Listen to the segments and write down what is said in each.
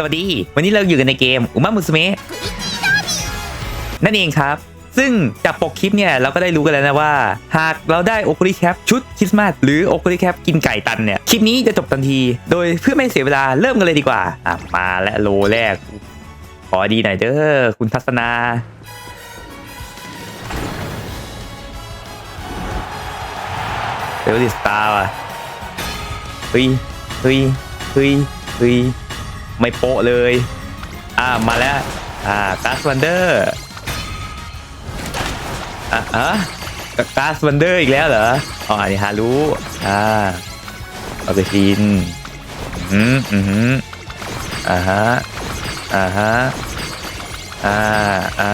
สวัสดี วันนี้เราอยู่กันในเกมอุมามุสเมะนั่นเองครับ ซึ่งจากปกคลิปเนี่ย เราก็ได้รู้กันแล้วนะว่า หากเราได้โอคุลิแคปชุดคริสต์มาสหรือโอคุลิแคปกินไก่ตันเนี่ย คลิปนี้จะจบทันที โดยเพื่อไม่เสียเวลาเริ่มกันเลยดีกว่า อะ มาและโลแรก ขอดีหน่อยเด้อคุณทัศนาเดวิสตาร์ว่ะเฮ้ยเฮ้ยเฮ้ยเฮ้ย ไม่โปะเลย อ่ามาแล้ว อ่าการ์สวันเดอร์อะฮะการ์สวันเดอร์อีกแล้วเหรออ๋ออันนี้ฮารุอ่าเอาไปฟินอืมอืมอ่าฮะอ่าฮะอ่าอ่า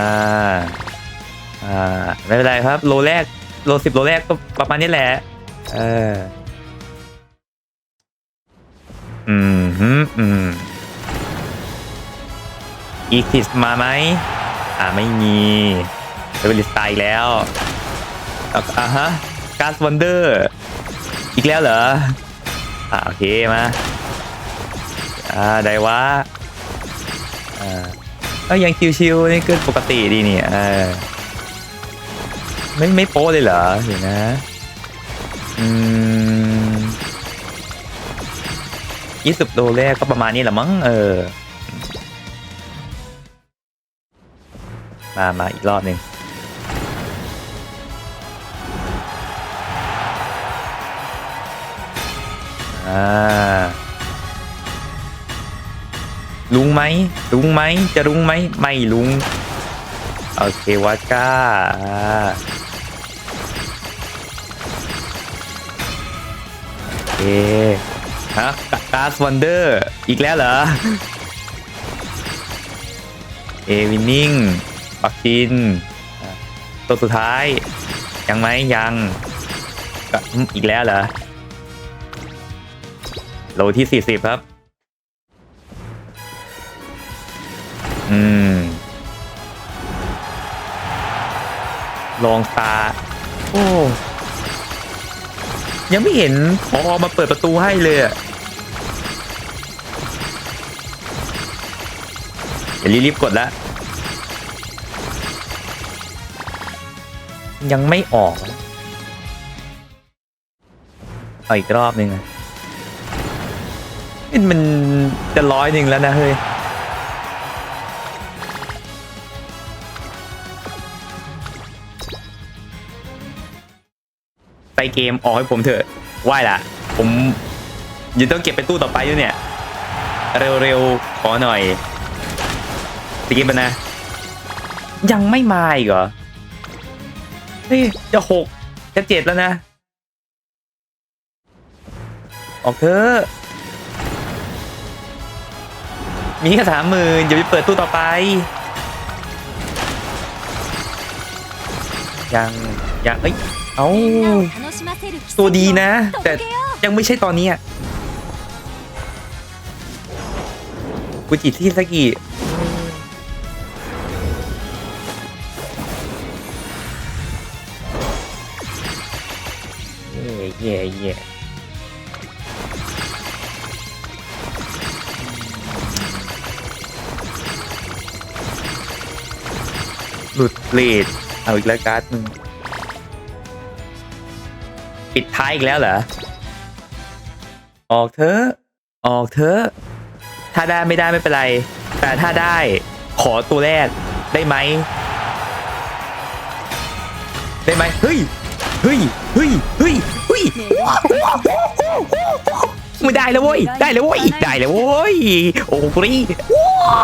อ่าไม่เป็นไรครับ โลแรกโลสิบโลแรกก็ประมาณนี้แหละเอออืมอืม อีคิสมาไหมอ่าไม่มีเดวิลิสตล์อีกแล้วอ่าฮะการ์สวันเดอร์ อีกแล้วเหรอ อ่าโอเคมา อ่าได้วะอ่าก็ยังชิวๆนี่ก็ปกติดีเนี่เออไม่ไม่โป๊เลยเหรอเดี๋ยวนะอืมยี่สิบโลแรกก็ประมาณนี้แหละมั้งเออ มามาอีกรอบหนึ่งลุงไหมลุงไหมจะลุงไหมไม่ลุงโอเควาก้าอ่าโอเคฮะกาสวันเดอร์อีกแล้วเหรอเอวินนิ่ง ปักชินอะตัวสุดท้าย ยังไหมยังก็อืมอีกแล้วเหรอโลที่40ครับ อืมลองตา โอ้ ยังไม่เห็นพอมาเปิดประตูให้เลยอะอย่ารีบๆกดละ ยังไม่ออกเอาอีกรอบหนึ่งมันจะร้อยหนึ่งแล้วนะเฮ้ยไปเกมออกให้ผมเถอะไหวละผมยังต้องเก็บเป็นตู้ต่อไปด้วยเนี่ย เร็วๆ ขอหน่อยสกิปมันนะ ยังไม่มาอีกเหรอ เฮ้ยจะหกจะเจ็ดแล้วนะ ออกเถอะมีแค่สามหมื่นอย่าไปเปิดตู้ต่อไป ยังยังเอ้ยเอาตัวดีนะ แต่ยังไม่ใช่ตอนนี้อะกุจิที่สกิ ย่เย่เย่หลุดเลดเอาอีกแล้วการ์ดมึงปิดท้ายอีกแล้วเหรอ ออกเถอะ ออกเถอะ ถ้าได้ไม่ได้ไม่เป็นไร แต่ถ้าได้ขอตัวแรกได้ไหม ได้ไหมเฮ้ย เฮ้ย เฮ้ย เฮ้ย้ยไม่ได้แล้วเว้ย ได้แล้วเว้ย ได้แล้วเว้ย โอ้กรีว้า